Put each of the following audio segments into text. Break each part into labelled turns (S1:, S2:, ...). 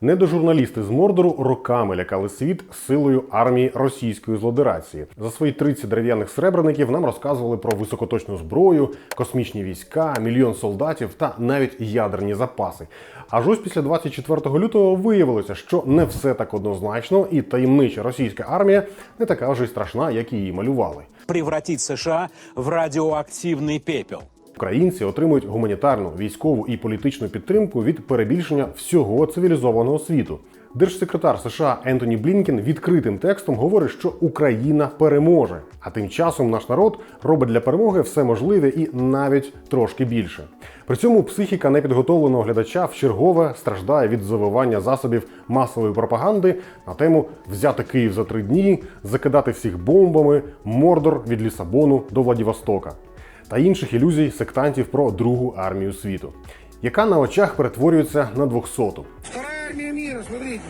S1: Недожурналісти з Мордору роками лякали світ силою армії російської злодерації. За свої 30 дерев'яних сребреників нам розказували про високоточну зброю, космічні війська, мільйон солдатів та навіть ядерні запаси. Аж ось після 24 лютого виявилося, що не все так однозначно, і таємнича російська армія не така вже й страшна, як її малювали.
S2: превратить США в радиоактивный пепел.
S1: Українці отримують гуманітарну, військову і політичну підтримку від перебільшення всього цивілізованого світу. Держсекретар США Ентоні Блінкен відкритим текстом говорить, що Україна переможе. А тим часом наш народ робить для перемоги все можливе і навіть трошки більше. При цьому психіка непідготовленого глядача вчергове страждає від завивання засобів масової пропаганди на тему взяти Київ за три дні, закидати всіх бомбами, мордор від Лісабону до Владивостока та інших ілюзій сектантів про другу армію світу, яка на очах перетворюється на 200-ту.
S3: Вторая армия мира, смотрите.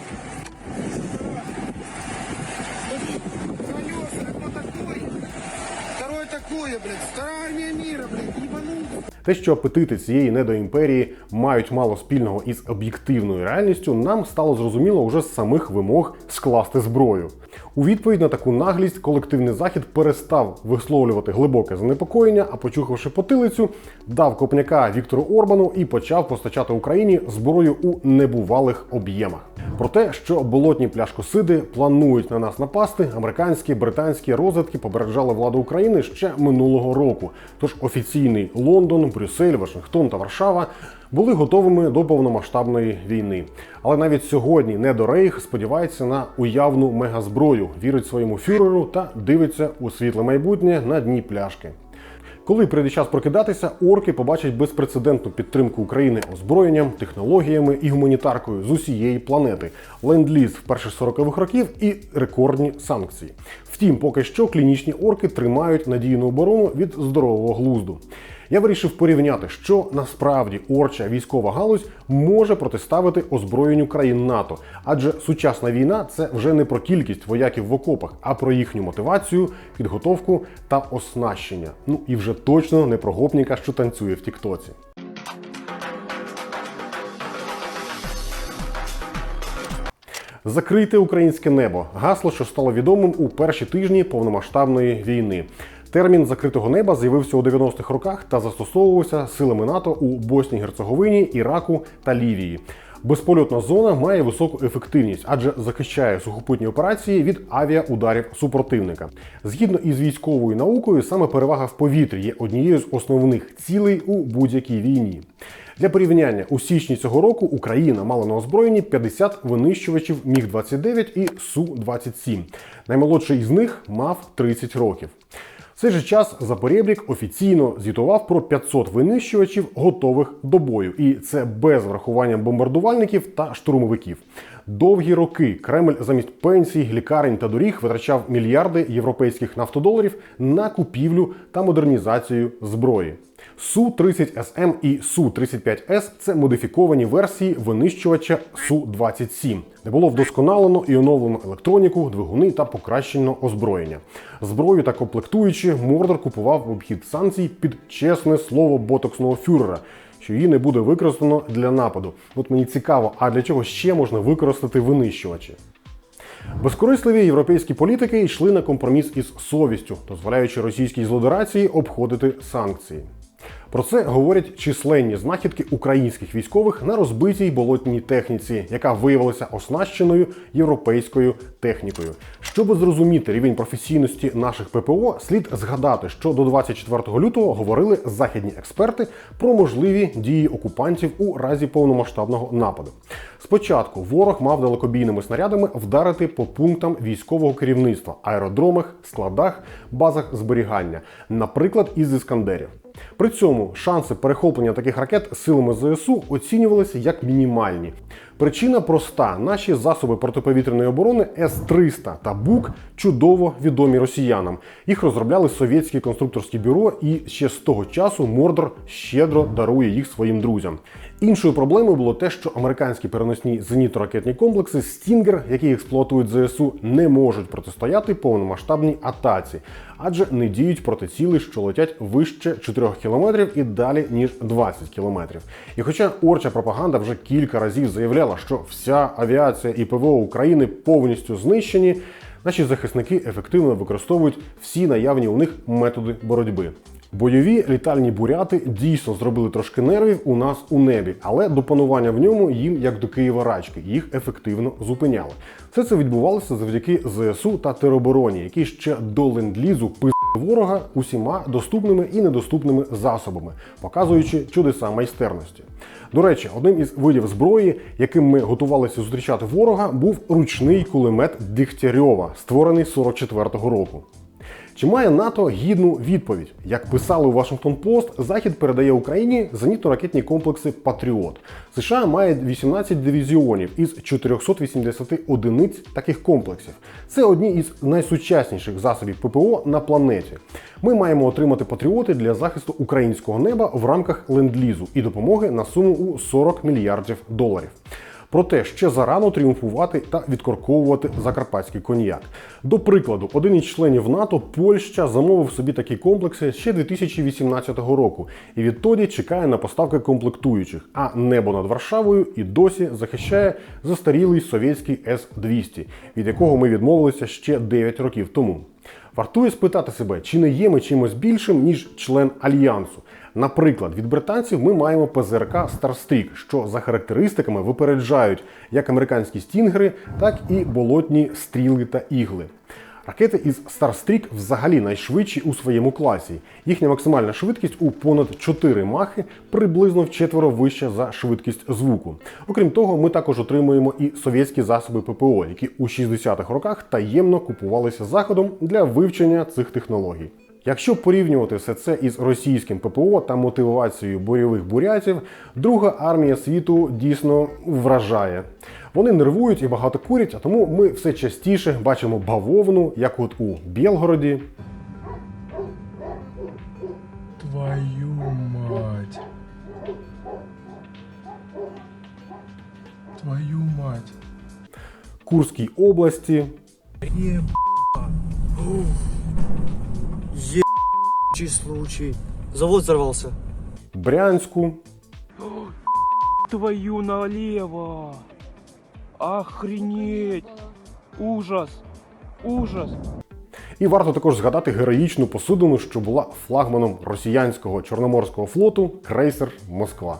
S3: Такое, блядь. Вторая армия мира, блядь.
S1: Те, що апетити цієї недоімперії мають мало спільного із об'єктивною реальністю, нам стало зрозуміло уже з самих вимог скласти зброю. У відповідь на таку наглість колективний захід перестав висловлювати глибоке занепокоєння, а почухавши потилицю, дав копняка Віктору Орбану і почав постачати Україні зброю у небувалих об'ємах. Про те, що болотні пляшкосиди планують на нас напасти, американські британські розвідки попереджали владу України ще минулого року. Тож офіційний Лондон, Брюссель, Вашингтон та Варшава були готовими до повномасштабної війни. Але навіть сьогодні недорейх сподівається на уявну мегазброю, вірить своєму фюреру та дивиться у світле майбутнє на дні пляшки. Коли прийде час прокидатися, орки побачать безпрецедентну підтримку України озброєнням, технологіями і гуманітаркою з усієї планети, ленд-ліз в перших 40-х років і рекордні санкції. Втім, поки що клінічні орки тримають надійну оборону від здорового глузду. Я вирішив порівняти, що насправді орча військова галузь може протиставити озброєнню країн НАТО, адже сучасна війна це вже не про кількість вояків в окопах, а про їхню мотивацію, підготовку та оснащення. Ну і вже точно не про гопніка, що танцює в Тіктоці. Закрийте українське небо гасло, що стало відомим у перші тижні повномасштабної війни. Термін закритого неба з'явився у 90-х роках та застосовувався силами НАТО у Босній Герцеговині, Іраку та Лівії. Безпольотна зона має високу ефективність, адже захищає сухопутні операції від авіаударів супротивника. Згідно із військовою наукою, саме перевага в повітрі є однією з основних цілей у будь-якій війні. Для порівняння у січні цього року Україна мала на озброєнні 50 винищувачів Міг-29 і Су-27. Наймолодший із них мав 30 років. Цей же час Запорєбрік офіційно звітував про 500 винищувачів, готових до бою, і це без врахування бомбардувальників та штурмовиків. Довгі роки Кремль замість пенсій, лікарень та доріг витрачав мільярди європейських нафтодоларів на купівлю та модернізацію зброї. Су-30СМ і Су-35С це модифіковані версії винищувача Су-27, де було вдосконалено і оновлено електроніку, двигуни та покращено озброєння. Зброю та комплектуючі Мордор купував в обхід санкцій під чесне слово ботоксного фюрера, що її не буде використано для нападу. От мені цікаво, а для чого ще можна використати винищувачі? Безкорисливі європейські політики йшли на компроміс із совістю, дозволяючи російській злодерації обходити санкції. Про це говорять численні знахідки українських військових на розбитій болотній техніці, яка виявилася оснащеною європейською технікою. Щоб зрозуміти рівень професійності наших ППО, слід згадати, що до 24 лютого говорили західні експерти про можливі дії окупантів у разі повномасштабного нападу. Спочатку ворог мав далекобійними снарядами вдарити по пунктам військового керівництва, аеродромах, складах, базах зберігання, наприклад, із іскандерів. При цьому шанси перехоплення таких ракет силами ЗСУ оцінювалися як мінімальні. Причина проста: наші засоби протиповітряної оборони С-300 та БУК чудово відомі росіянам. Їх розробляли совєтські конструкторські бюро, і ще з того часу Мордор щедро дарує їх своїм друзям. Іншою проблемою було те, що американські переносні зенітно-ракетні комплекси Стінгер, які експлуатують ЗСУ, не можуть протистояти повномасштабній атаці, адже не діють проти цілей, що летять вище 4 кілометрів і далі ніж 20 кілометрів. І хоча орча пропаганда вже кілька разів заявляла, повідомляла, що вся авіація і ПВО України повністю знищені, наші захисники ефективно використовують всі наявні у них методи боротьби. Бойові літальні буряти дійсно зробили трошки нервів у нас у небі, але до панування в ньому їм як до Києва рачки, їх ефективно зупиняли. Все це відбувалося завдяки ЗСУ та теробороні, які ще до ленд-лізу пи ворога усіма доступними і недоступними засобами, показуючи чудеса майстерності. До речі, одним із видів зброї, яким ми готувалися зустрічати ворога, був ручний кулемет Дігтярьова, створений 44-го року. Чи має НАТО гідну відповідь? Як писали у Вашингтон Пост, Захід передає Україні зенітно-ракетні комплекси Патріот. США має 18 дивізіонів із 480 одиниць таких комплексів. Це одні із найсучасніших засобів ППО на планеті. Ми маємо отримати патріоти для захисту українського неба в рамках ленд-лізу і допомоги на суму у 40 мільярдів доларів. Проте ще зарано тріумфувати та відкорковувати закарпатський коньяк. До прикладу, один із членів НАТО Польща замовив собі такі комплекси ще 2018 року, і відтоді чекає на поставки комплектуючих. А небо над Варшавою і досі захищає застарілий совєтський С-200, від якого ми відмовилися ще 9 років тому. Вартує спитати себе, чи не є ми чимось більшим, ніж член альянсу. Наприклад, від британців ми маємо ПЗРК Starstreak, що за характеристиками випереджають як американські стінгери, так і болотні стріли та ігли. Ракети із Starstreak взагалі найшвидші у своєму класі. Їхня максимальна швидкість у понад 4 махи приблизно вчетверо вища за швидкість звуку. Окрім того, ми також отримуємо і совєтські засоби ППО, які у 60-х роках таємно купувалися заходом для вивчення цих технологій. Якщо порівнювати все це із російським ППО та мотивацією бойових бурятів, друга армія світу дійсно вражає. Вони нервують і багато курять, а тому ми все частіше бачимо бавовну, як от у Білгороді,
S4: Твою мать. Твою мать.
S1: Курській області,
S5: Ебучий случай. Завод взорвался.
S1: Брянську,
S6: твою налево! Охренеть! Ужас! Ужас!
S1: І варто також згадати героїчну посудину, що була флагманом росіянського чорноморського флоту крейсер Москва.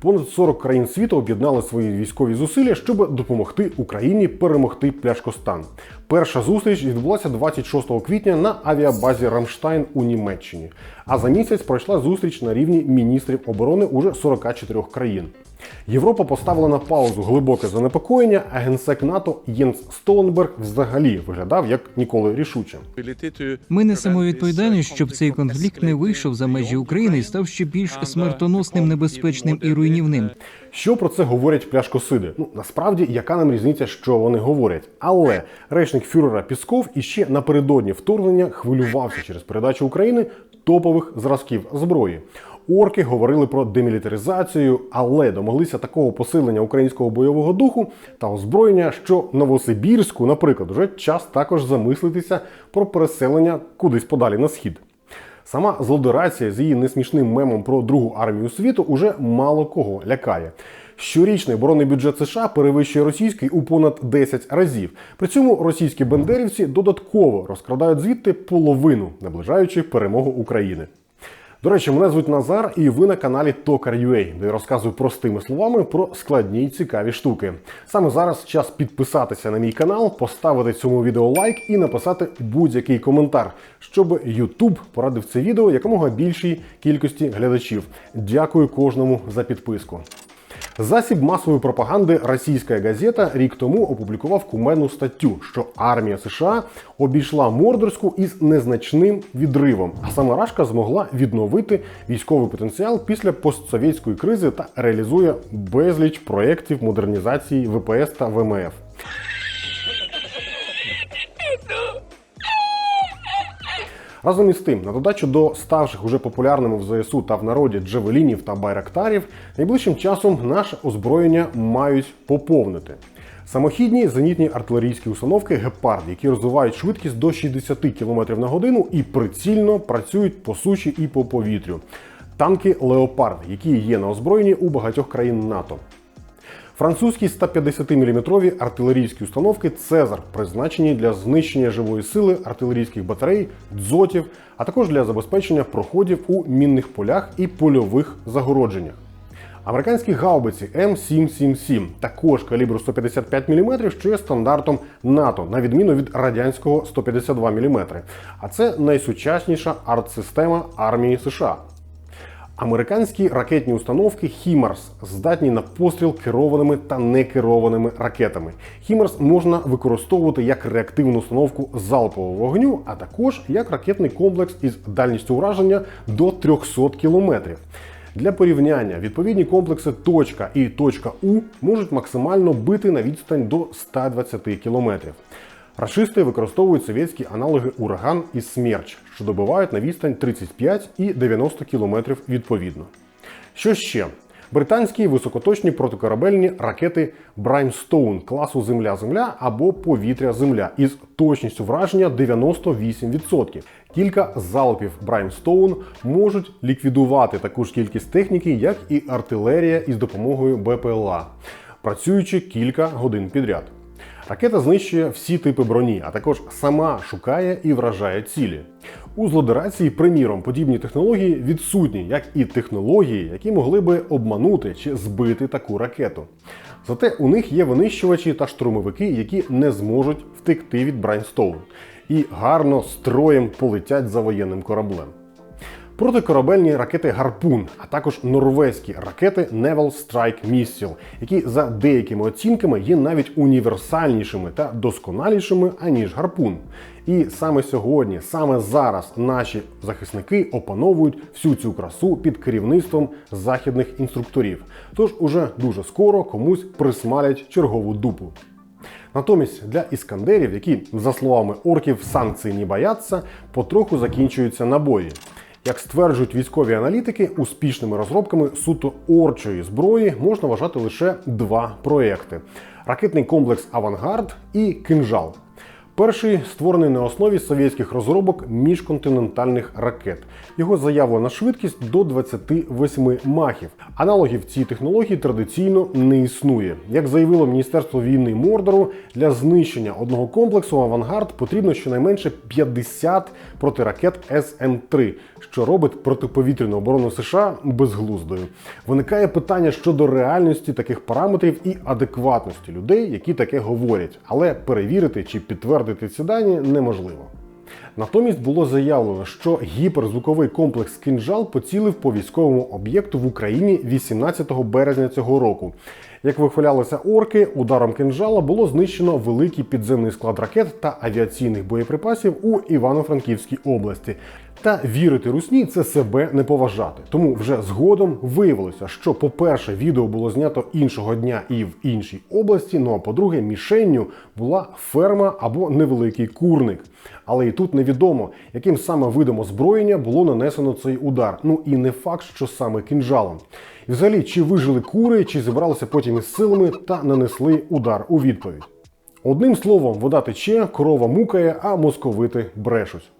S1: Понад 40 країн світу об'єднали свої військові зусилля, щоб допомогти Україні перемогти пляшкостан. Перша зустріч відбулася 26 квітня на авіабазі Рамштайн у Німеччині. А за місяць пройшла зустріч на рівні міністрів оборони уже 44 країн. Європа поставила на паузу глибоке занепокоєння, а генсек НАТО Єнс Столtenберг взагалі виглядав як ніколи рішуче.
S7: Ми несемо відповідальність, щоб цей конфлікт не вийшов за межі України і став ще більш смертоносним, небезпечним і руйнівним.
S1: Що про це говорять пляшкосиди? Ну насправді, яка нам різниця, що вони говорять? Але речник фюрера Пісков іще напередодні вторгнення хвилювався через передачу України топових зразків зброї. Орки говорили про демілітаризацію, але домоглися такого посилення українського бойового духу та озброєння, що Новосибірську, наприклад, вже час також замислитися про переселення кудись подалі на схід. Сама злодерація з її несмішним мемом про другу армію світу уже мало кого лякає. Щорічний оборонний бюджет США перевищує російський у понад 10 разів. При цьому російські бендерівці додатково розкрадають звідти половину, наближаючи перемогу України. До речі, мене звуть Назар, і ви на каналі Токар.ua, де я розказую простими словами про складні й цікаві штуки. Саме зараз час підписатися на мій канал, поставити цьому відео лайк і написати будь-який коментар, щоб YouTube порадив це відео якомога більшій кількості глядачів. Дякую кожному за підписку. Засіб масової пропаганди російська газета рік тому опублікував кумену статтю, що армія США обійшла Мордорську із незначним відривом, а сама Рашка змогла відновити військовий потенціал після постсовєтської кризи та реалізує безліч проєктів модернізації ВПС та ВМФ. Разом із тим, на додачу до ставших уже популярними в ЗСУ та в народі джавелінів та байрактарів, найближчим часом наше озброєння мають поповнити. Самохідні зенітні артилерійські установки Гепард, які розвивають швидкість до 60 км на годину і прицільно працюють по суші і по повітрю. Танки Леопард, які є на озброєнні у багатьох країн НАТО. Французькі 150-мм артилерійські установки Цезар призначені для знищення живої сили артилерійських батарей, дзотів, а також для забезпечення проходів у мінних полях і польових загородженнях. Американські гаубиці М777 також калібру 155 мм, що є стандартом НАТО, на відміну від радянського 152 мм. А це найсучасніша артсистема армії США. Американські ракетні установки Хімарс здатні на постріл керованими та некерованими ракетами. Хімарс можна використовувати як реактивну установку залпового вогню, а також як ракетний комплекс із дальністю ураження до 300 кілометрів. Для порівняння відповідні комплекси точка і точка У можуть максимально бити на відстань до 120 кілометрів. Рашисти використовують совєтські аналоги ураган і смерч, що добивають на відстань 35 і 90 км відповідно. Що ще? Британські високоточні протикорабельні ракети Brimstone класу Земля-Земля або Повітря-Земля із точністю враження 98%. Кілька залпів Brimstone можуть ліквідувати таку ж кількість техніки, як і артилерія із допомогою БПЛА, працюючи кілька годин підряд. Ракета знищує всі типи броні, а також сама шукає і вражає цілі. У злодерації, приміром, подібні технології відсутні, як і технології, які могли би обманути чи збити таку ракету. Зате у них є винищувачі та штурмовики, які не зможуть втекти від Брайнстоун і гарно строєм полетять за воєнним кораблем протикорабельні ракети Гарпун, а також норвезькі ракети Naval Strike Missile, які за деякими оцінками є навіть універсальнішими та досконалішими аніж гарпун. І саме сьогодні, саме зараз, наші захисники опановують всю цю красу під керівництвом західних інструкторів. Тож уже дуже скоро комусь присмалять чергову дупу. Натомість для іскандерів, які, за словами орків, санкцій не бояться, потроху закінчуються набої. Як стверджують військові аналітики, успішними розробками суто орчої зброї можна вважати лише два проекти: ракетний комплекс Авангард і Кинжал. Перший створений на основі совєтських розробок міжконтинентальних ракет. Його заявлена швидкість до 28 махів. Аналогів цій технології традиційно не існує. Як заявило Міністерство війни Мордору, для знищення одного комплексу Авангард потрібно щонайменше 50 протиракет СМ-3, що робить протиповітряну оборону США безглуздою. Виникає питання щодо реальності таких параметрів і адекватності людей, які таке говорять, але перевірити чи підтвердити ці дані неможливо. Натомість було заявлено, що гіперзвуковий комплекс Кінжал поцілив по військовому об'єкту в Україні 18 березня цього року. Як вихвалялися орки, ударом кинжала було знищено великий підземний склад ракет та авіаційних боєприпасів у Івано-Франківській області. Та вірити русні це себе не поважати. Тому вже згодом виявилося, що, по-перше, відео було знято іншого дня і в іншій області. Ну а по-друге, мішенню була ферма або невеликий курник. Але і тут невідомо, яким саме видом озброєння було нанесено цей удар. Ну і не факт, що саме кинжалом. І взагалі, чи вижили кури, чи зібралися потім із силами та нанесли удар у відповідь. Одним словом, вода тече, корова мукає, а московити брешуть.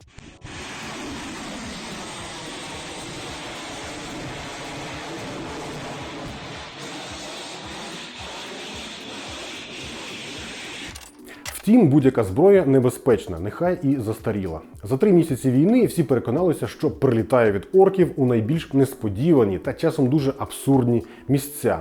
S1: Втім, будь-яка зброя небезпечна, нехай і застаріла. За три місяці війни всі переконалися, що прилітає від орків у найбільш несподівані та часом дуже абсурдні місця.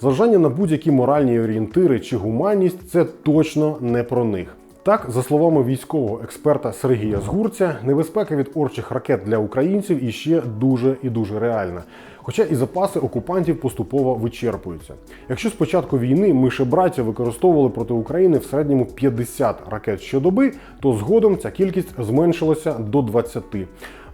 S1: Зважання на будь-які моральні орієнтири чи гуманність це точно не про них. Так, за словами військового експерта Сергія Згурця, небезпека від орчих ракет для українців іще дуже і дуже реальна. Хоча і запаси окупантів поступово вичерпуються. Якщо з початку війни ми ще браття використовували проти України в середньому 50 ракет щодоби, то згодом ця кількість зменшилася до 20.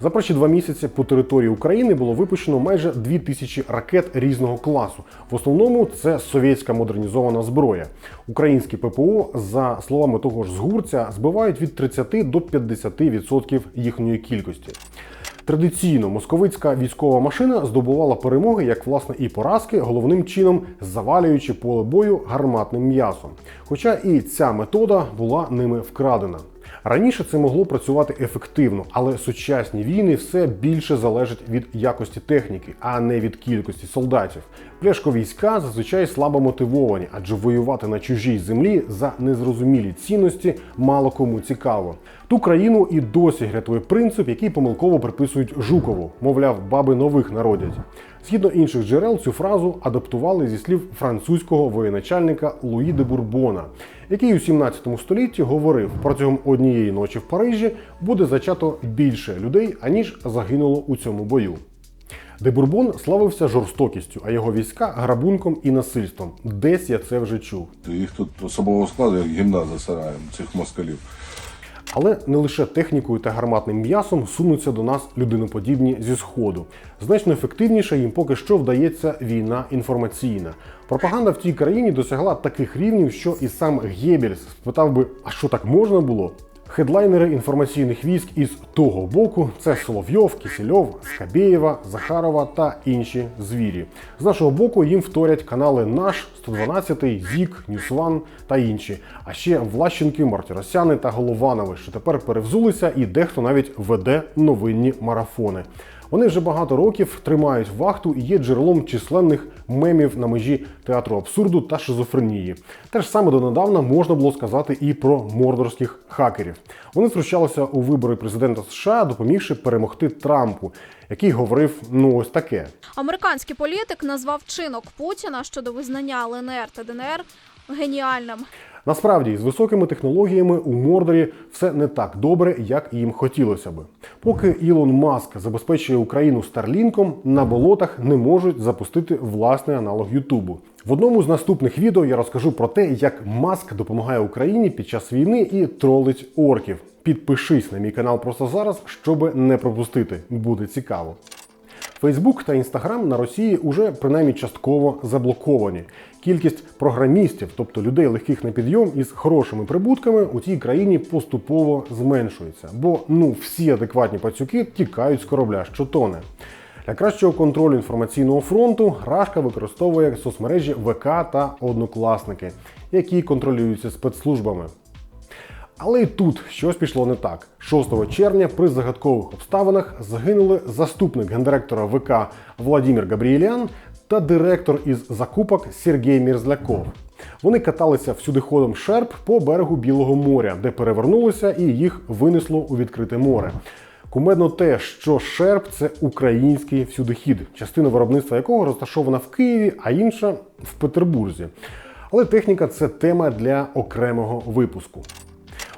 S1: За перші два місяці по території України було випущено майже 2000 ракет різного класу. В основному це совєтська модернізована зброя. Українські ППО, за словами того ж згурця, збивають від 30 до 50% їхньої кількості. Традиційно московицька військова машина здобувала перемоги, як власне і поразки, головним чином завалюючи поле бою гарматним м'ясом. Хоча і ця метода була ними вкрадена. Раніше це могло працювати ефективно, але сучасні війни все більше залежать від якості техніки, а не від кількості солдатів. Пляшковійська зазвичай слабо мотивовані, адже воювати на чужій землі за незрозумілі цінності мало кому цікаво. Ту країну і досі грятує принцип, який помилково приписують Жукову, мовляв, баби нових народять. Згідно інших джерел, цю фразу адаптували зі слів французького воєначальника Луї де Бурбона, який у 17 столітті говорив, протягом однієї ночі в Парижі буде зачато більше людей, аніж загинуло у цьому бою. Де Бурбон славився жорстокістю, а його війська грабунком і насильством. Десь я це вже чув.
S8: Їх тут особового складу, як гімна за сараєм, цих москалів.
S1: Але не лише технікою та гарматним м'ясом сунуться до нас людиноподібні зі сходу. Значно ефективніше їм поки що вдається війна інформаційна. Пропаганда в тій країні досягла таких рівнів, що і сам Геббельс спитав би, а що так можна було? Хедлайнери інформаційних військ із того боку це Соловйов, Кисельов, Скабєєва, Захарова та інші звірі. З нашого боку їм вторять канали Наш, 112, Зік, Ньюсван та інші. А ще Влащенки, Мартіросяни та Голованови, що тепер перевзулися, і дехто навіть веде новинні марафони. Вони вже багато років тримають вахту і є джерелом численних мемів на межі театру абсурду та шизофренії. Те ж саме донедавна можна було сказати і про мордорських хакерів. Вони втручалися у вибори президента США, допомігши перемогти Трампу, який говорив ну ось таке.
S9: Американський політик назвав чинок Путіна щодо визнання ЛНР та ДНР геніальним.
S1: Насправді, з високими технологіями у Мордорі все не так добре, як їм хотілося би. Поки Ілон Маск забезпечує Україну Старлінком, на болотах не можуть запустити власний аналог Ютубу. В одному з наступних відео я розкажу про те, як Маск допомагає Україні під час війни і тролить орків. Підпишись на мій канал просто зараз, щоб не пропустити. Буде цікаво. Фейсбук та Інстаграм на Росії уже принаймні частково заблоковані. Кількість програмістів, тобто людей легких на підйом із хорошими прибутками, у тій країні поступово зменшується, бо ну всі адекватні пацюки тікають з корабля, що тоне. Для кращого контролю інформаційного фронту Рашка використовує соцмережі ВК та Однокласники, які контролюються спецслужбами. Але і тут щось пішло не так. 6 червня при загадкових обставинах загинули заступник гендиректора ВК Владимир Габріелян та директор із закупок Сергій Мірзляков. Вони каталися всюдиходом шерп по берегу Білого моря, де перевернулися і їх винесло у відкрите море. Кумедно те, що шерп це український всюдихід, частина виробництва якого розташована в Києві, а інша в Петербурзі. Але техніка це тема для окремого випуску.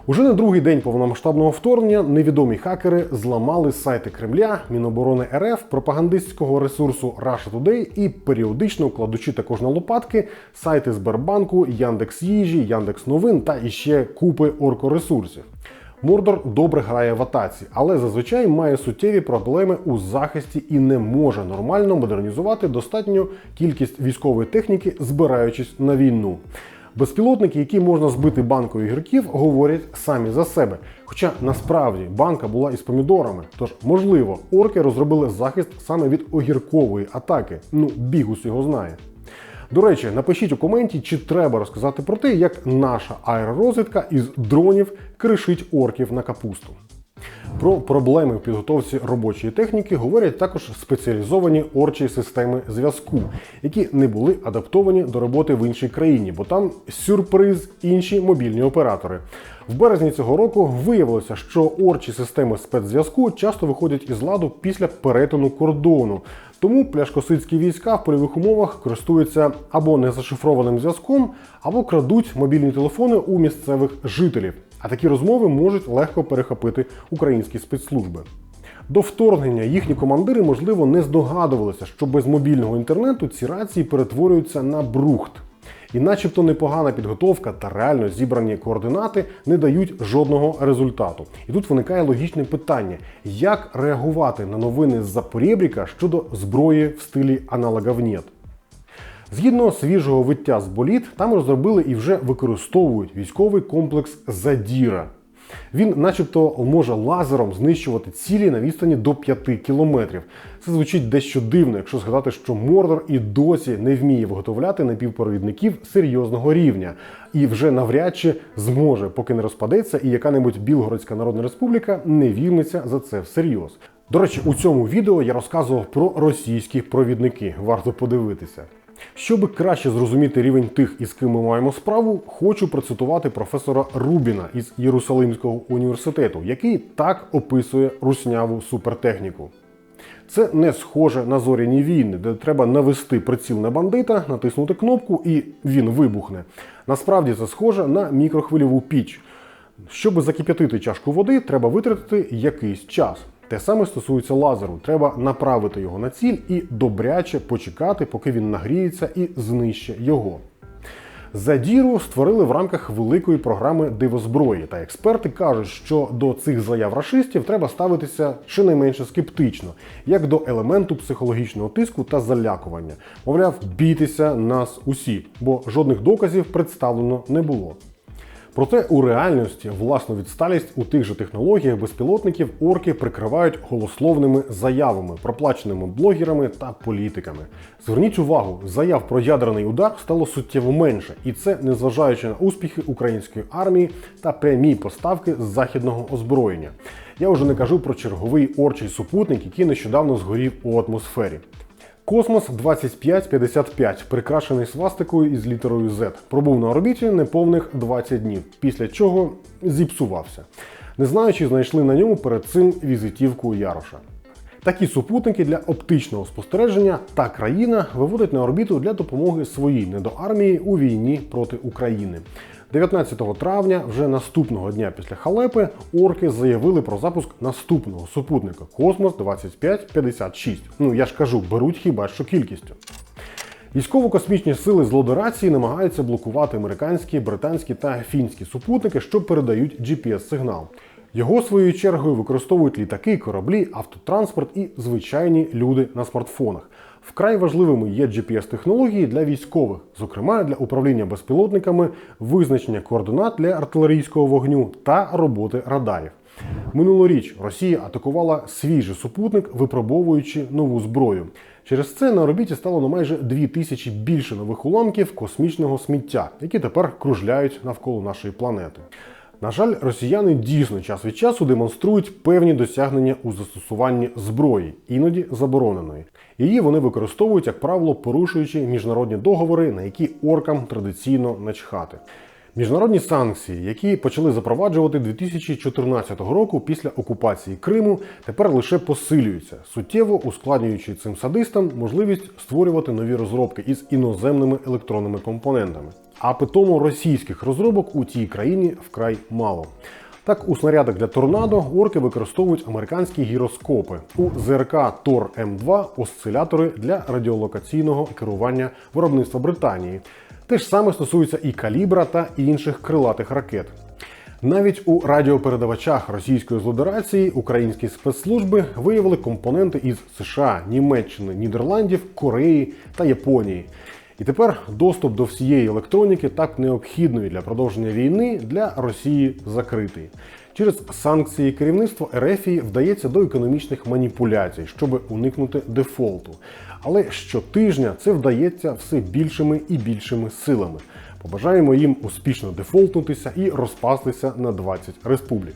S1: Уже на другий день повномасштабного вторгнення невідомі хакери зламали сайти Кремля, Міноборони РФ, пропагандистського ресурсу Russia Today і періодично кладучи також на лопатки сайти Сбербанку, Яндекс Їжі, Яндекс Новин та іще купи оркоресурсів. Мордор добре грає в атаці, але зазвичай має суттєві проблеми у захисті і не може нормально модернізувати достатню кількість військової техніки, збираючись на війну. Безпілотники, які можна збити банкою гірків, говорять самі за себе. Хоча насправді банка була із помідорами. Тож, можливо, орки розробили захист саме від огіркової атаки. Ну, бігус його знає. До речі, напишіть у коменті, чи треба розказати про те, як наша аеророзвідка із дронів кришить орків на капусту. Про проблеми в підготовці робочої техніки говорять також спеціалізовані орчі системи зв'язку, які не були адаптовані до роботи в іншій країні, бо там сюрприз інші мобільні оператори. В березні цього року виявилося, що орчі системи спецзв'язку часто виходять із ладу після перетину кордону. Тому пляшкосицькі війська в польових умовах користуються або незашифрованим зв'язком, або крадуть мобільні телефони у місцевих жителів. А такі розмови можуть легко перехопити українські спецслужби. До вторгнення їхні командири, можливо, не здогадувалися, що без мобільного інтернету ці рації перетворюються на брухт. І начебто непогана підготовка та реально зібрані координати не дають жодного результату. І тут виникає логічне питання: як реагувати на новини з-за порєбріка щодо зброї в стилі аналогов нет? Згідно свіжого виття з боліт, там розробили і вже використовують військовий комплекс Задіра. Він, начебто, може лазером знищувати цілі на відстані до 5 кілометрів. Це звучить дещо дивно, якщо згадати, що Мордор і досі не вміє виготовляти напівпровідників серйозного рівня, і вже навряд чи зможе, поки не розпадеться, і яка-небудь Білгородська Народна Республіка не візьметься за це всерйоз. До речі, у цьому відео я розказував про російські провідники. Варто подивитися. Щоб краще зрозуміти рівень тих, із ким ми маємо справу, хочу процитувати професора Рубіна із Єрусалимського університету, який так описує русняву супертехніку. Це не схоже на зоряні війни, де треба навести приціл на бандита, натиснути кнопку і він вибухне. Насправді це схоже на мікрохвильову піч. Щоб закип'ятити чашку води, треба витратити якийсь час. Те саме стосується лазеру. Треба направити його на ціль і добряче почекати, поки він нагріється і знищить його. Задіру створили в рамках великої програми дивозброї, та експерти кажуть, що до цих заяв рашистів треба ставитися щонайменше скептично, як до елементу психологічного тиску та залякування. Мовляв, бійтеся нас усі, бо жодних доказів представлено не було. Проте у реальності власну відсталість у тих же технологіях безпілотників орки прикривають голословними заявами, проплаченими блогерами та політиками. Зверніть увагу, заяв про ядерний удар стало суттєво менше, і це незважаючи на успіхи української армії та прямі поставки з західного озброєння. Я вже не кажу про черговий орчий супутник, який нещодавно згорів у атмосфері. Космос 2555, прикрашений свастикою із літерою Z, пробув на орбіті неповних 20 днів, після чого зіпсувався. Не знаю, чи знайшли на ньому перед цим візитівку Яроша. Такі супутники для оптичного спостереження та країна виводить на орбіту для допомоги своїй недоармії у війні проти України. 19 травня, вже наступного дня після халепи, орки заявили про запуск наступного супутника Космос 2556. Ну я ж кажу, беруть хіба що кількістю. Військово-космічні сили з намагаються блокувати американські, британські та фінські супутники, що передають GPS-сигнал. Його своєю чергою використовують літаки, кораблі, автотранспорт і звичайні люди на смартфонах. Вкрай важливими є GPS-технології для військових, зокрема для управління безпілотниками, визначення координат для артилерійського вогню та роботи радарів. Минулоріч Росія атакувала свій же супутник, випробовуючи нову зброю. Через це на орбіті стало на майже 2000 більше нових уламків космічного сміття, які тепер кружляють навколо нашої планети. На жаль, росіяни дійсно час від часу демонструють певні досягнення у застосуванні зброї, іноді забороненої. Її вони використовують, як правило, порушуючи міжнародні договори, на які оркам традиційно начхати. Міжнародні санкції, які почали запроваджувати 2014 року після окупації Криму, тепер лише посилюються, суттєво ускладнюючи цим садистам можливість створювати нові розробки із іноземними електронними компонентами. А питому російських розробок у цій країні вкрай мало. Так, у снарядах для торнадо орки використовують американські гіроскопи. У ЗРК Тор М2 осцилятори для радіолокаційного керування виробництва Британії. Те ж саме стосується і калібра та інших крилатих ракет. Навіть у радіопередавачах російської злодерації українські спецслужби виявили компоненти із США, Німеччини, Нідерландів, Кореї та Японії. І тепер доступ до всієї електроніки, так необхідної для продовження війни, для Росії закритий. Через санкції керівництво Ерефії вдається до економічних маніпуляцій, щоб уникнути дефолту. Але щотижня це вдається все більшими і більшими силами. Побажаємо їм успішно дефолтнутися і розпастися на 20 республік.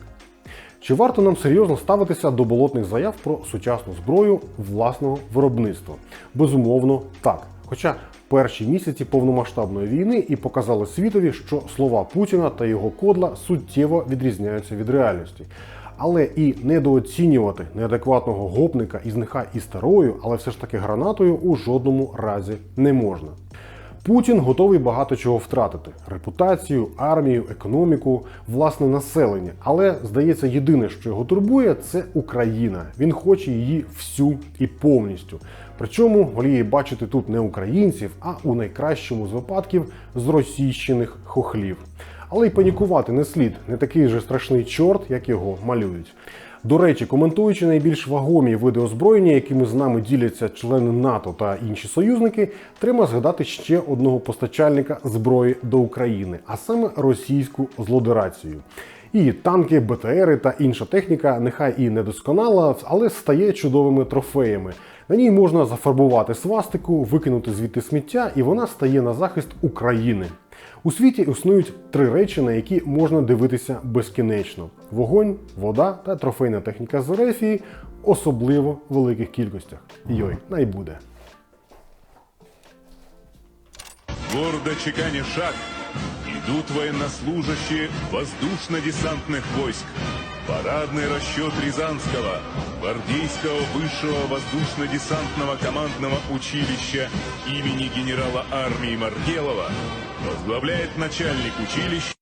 S1: Чи варто нам серйозно ставитися до болотних заяв про сучасну зброю власного виробництва? Безумовно, так. Хоча перші місяці повномасштабної війни і показали світові, що слова Путіна та його кодла суттєво відрізняються від реальності. Але і недооцінювати неадекватного гопника із нехай і старою, але все ж таки гранатою у жодному разі не можна. Путін готовий багато чого втратити: репутацію, армію, економіку, власне населення. Але здається, єдине, що його турбує, це Україна. Він хоче її всю і повністю. Причому воліє бачити тут не українців, а у найкращому з випадків зросійщених хохлів. Але й панікувати не слід, не такий же страшний чорт, як його малюють. До речі, коментуючи найбільш вагомі види озброєння, якими з нами діляться члени НАТО та інші союзники, треба згадати ще одного постачальника зброї до України, а саме російську злодерацію. І танки, БТРи та інша техніка, нехай і недосконала, але стає чудовими трофеями. На ній можна зафарбувати свастику, викинути звідти сміття, і вона стає на захист України. У світі існують три речі, на які можна дивитися безкінечно: вогонь, вода та трофейна техніка з Орефії, особливо в великих кількостях. Йой, найбуде.
S10: Гордо чекання шаг, идут военнослужащие воздушно-десантных войск. Парадный расчет Рязанского, Гвардейского высшего воздушно-десантного командного училища имени генерала армии Маргелова возглавляет начальник училища